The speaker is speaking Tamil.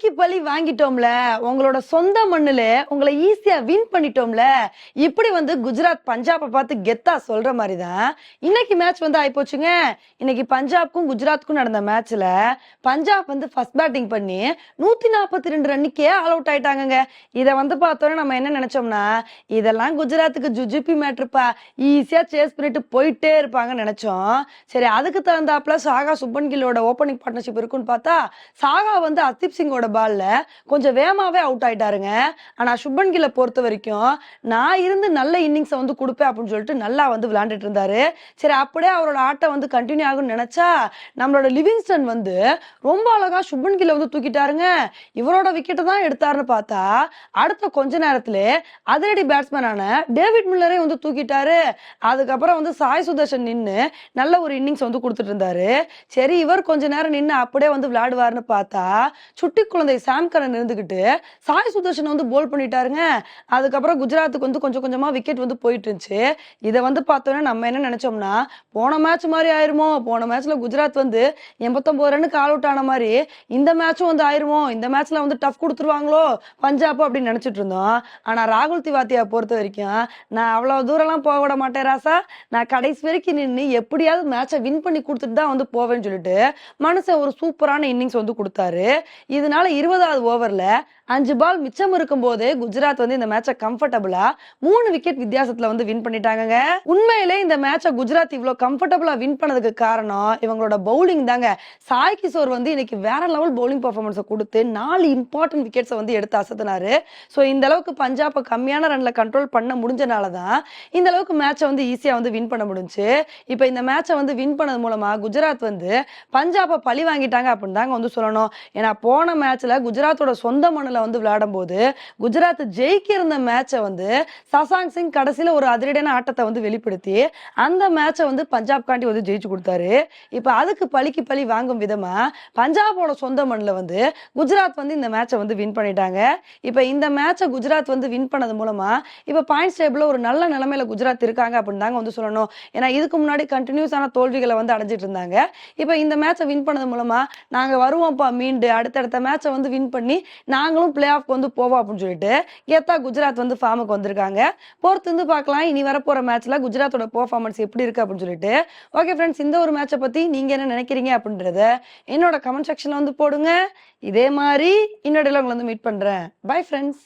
பழிக்கு பழி வாங்கிட்டோம்ல. உங்களோட சொந்த மண்ணுல உங்களை ஈஸியா வின் பண்ணிட்டோம்ல. இப்படி வந்து குஜராத் பஞ்சாபை பார்த்து கெத்தா சொல்ற மாதிரி தான் இன்னைக்கு மேட்ச் வந்து ஆயிப்போச்சுங்க. இன்னைக்கு பஞ்சாப்க்கும் குஜராத்துக்கும் நடந்த மேட்ச்ல பஞ்சாப் வந்து ஃபர்ஸ்ட் பேட்டிங் பண்ணி நூத்தி நாற்பத்தி ரெண்டு ரன்னுக்கே ஆல் அவுட் ஆயிட்டாங்கங்க. இதை வந்து பார்த்தோன்னா நம்ம என்ன நினைச்சோம்னா இதெல்லாம் குஜராத்துக்கு ஜுஜிபி மேட்ருப்பா ஈஸியா சேஸ் பண்ணிட்டு போயிட்டே இருப்பாங்கன்னு நினைச்சோம். சரி அதுக்கு தகுந்தாப்புல சாகா சுப்பன் கில்லோட ஓப்பனிங் பார்ட்னர்ஷிப் இருக்குன்னு பார்த்தா சாகா வந்து அர்தீப் சிங்கோட பால்ல கொஞ்சம் வேகமாவே அவுட் ஆயிட்டாருங்க. ஆனா சுப்பன் கில்ல பொறுத்த வரைக்கும் நான் இருந்து நல்ல இன்னிங்ஸை வந்து கொடுப்பேன் அப்படின்னு சொல்லிட்டு நல்லா வந்து விளையாண்டுட்டு இருந்தாரு. சரி அப்படியே அவரோட ஆட்டம் வந்து கண்டினியூ ஆகும்னு நினைச்சா நம்மளோட லிவிங்ஸ்டன் வந்து ரொம்ப அழகா சுப்பன் கில்ல வந்து தூக்கிட்டாருங்க. இவரோட விக்கெட்டை தான் எடுத்தாருன்னு பார்த்தா அடுத்த கொஞ்ச நேரத்துல அதிரடி பேட்ஸ்மேனான டேவிட் மில்லரே வந்து தூக்கிட்டாரு. அதுக்கப்புறம் வந்து சாய் சுதர்ஷன் நின்னு நல்ல ஒரு இன்னிங்ஸ் வந்து கொடுத்துட்டு இருந்தாரு. சரி இவர் கொஞ்ச நேரம் நின்னு அப்படியே வந்து விளையாடுவாருன்னு பார்த்தா சுட்டி குழந்தை சாம் கரன் இருந்துகிட்டு சாய் சுதர்ஷன் வந்து போல் பண்ணிட்டாருங்க. அதுக்கப்புறம் குஜராத்துக்கு வந்து கொஞ்சம் கொஞ்சமா விக்கெட் வந்து போயிட்டு இருந்துச்சு. இதை வந்து பார்த்தோன்னா நம்ம என்ன நினைச்சோம்னா போன மேட்ச் மாதிரி ஆயிருமோ? போன மேட்ச்ல குஜராத் வந்து எண்பத்தொன்பது ரன்னுக்கு ஆல் அவுட் ஆன மாதிரி இந்த மேட்சும் வந்து ஆயிருமோ? இந்த மேட்ச்ல வந்து டஃப் கொடுத்துருவாங்களோ? பஞ்சாப் அப்படின்னு நினைச்சிட்டு இருந்தோம். ஆனா ராகுல் திவாத்தியா பொறுத்த வரைக்கும் நான் அவ்வளவு தூரம்லாம் போக விட மாட்டேன் ராசா. நான் கடைசி வரைக்கும் நின்று எப்படியாவது மேட்சை வின் பண்ணி கொடுத்துட்டு தான் வந்து போவேன்னு சொல்லிட்டு மனுஷன் ஒரு சூப்பரான இன்னிங்ஸ் வந்து கொடுத்தாரு. இதனால இருபதாவது ஓவர்ல அஞ்சு பால் மிச்சம் இருக்கும் போது குஜராத் வந்து இந்த மேட்சை கம்ஃபர்டபுளா மூணு விக்கெட் வித்தியாசத்துல வந்து வின் பண்ணிட்டாங்க உண்மையிலே இந்த மேட்சை குஜராத் இவ்வளவு கம்ஃபர்டபுளா வின் பண்ணதுக்கு காரணம் இவங்களோட பவுலிங் தாங்க. சாய் கிஷோர் வந்து இன்னைக்கு வேற லெவல் பவுலிங் பர்ஃபார்மன்ஸை கொடுத்து நாலு இம்பார்ட்டன்ட் விக்கெட்ஸை வந்து எடுத்து அசத்தினாரு. ஸோ இந்த அளவுக்கு பஞ்சாப்பை கம்மியான ரன்ல கண்ட்ரோல் பண்ண முடிஞ்சனால தான் இந்த அளவுக்கு மேட்சை வந்து ஈஸியா வந்து வின் பண்ண முடிஞ்சு. இப்போ இந்த மேட்சை வந்து வின் பண்ணது மூலமா குஜராத் வந்து பஞ்சாபை பழி வாங்கிட்டாங்க அப்படின்னு தாங்க வந்து சொல்லணும். ஏன்னா போன மேட்ச்ல குஜராத்தோட சொந்த மண்ணில் வந்து விளையாடும் போது குஜராத் ஜெயிக்க இருந்த மேட்சை வந்து சசாங் சிங் கடைசியில ஒரு அதிரடியான ஆட்டத்தை வந்து வெளிப்படுத்தி அந்த மேட்சை வந்து பஞ்சாப் காண்டி வந்து ஜெயிச்சு கொடுத்தாரு. இப்போ அதுக்கு பழிக்கு பழி வாங்கும் விதமா பஞ்சாபோட சொந்த மண்ணில் வந்து குஜராத் வந்து இந்த மேட்சை வந்து வின் பண்ணிட்டாங்க. இப்போ இந்த மேட்சை குஜராத் வந்து வின் பண்ணது மூலமா இப்போ பாயிண்ட்ஸ் டேபிள்ல ஒரு நல்ல நிலைமையில குஜராத் இருக்காங்க அப்படின்னு தாங்க வந்து சொல்லணும். ஏன்னா இதுக்கு முன்னாடி கண்டினியூஸான தோல்விகளை வந்து அடைஞ்சிட்டு இருந்தாங்க. இப்போ இந்த மேட்சை வின் பண்ணது மூலமா நாங்க வருவோம்ப்பா மீண்டு அடுத்தடுத்த மேட்சை வந்து வின் பண்ணி நாங்களும் பிளே ஆஃப் வந்து போவோம் அப்படின்னு சொல்லிட்டு கெத்தா குஜராத் வந்து ஃபார்முக்கு வந்திருக்காங்க. பொறுத்து வந்து பார்க்கலாம். இனி வரப்போற மேட்ச்ல குஜராத்தோட பெர்ஃபார்மன்ஸ் எப்படி இருக்கு அப்படின்னு சொல்லிட்டு. ஓகே ஃப்ரெண்ட்ஸ் இந்த ஒரு மேட்சை பத்தி நீங்க என்ன நினைக்கிறீங்க அப்படின்றத என்னோட கமெண்ட் செக்ஷன்ல வந்து போடுங்க. இதே மாதிரி இன்னொடையில உங்களை வந்து மீட் பண்றேன். Bye friends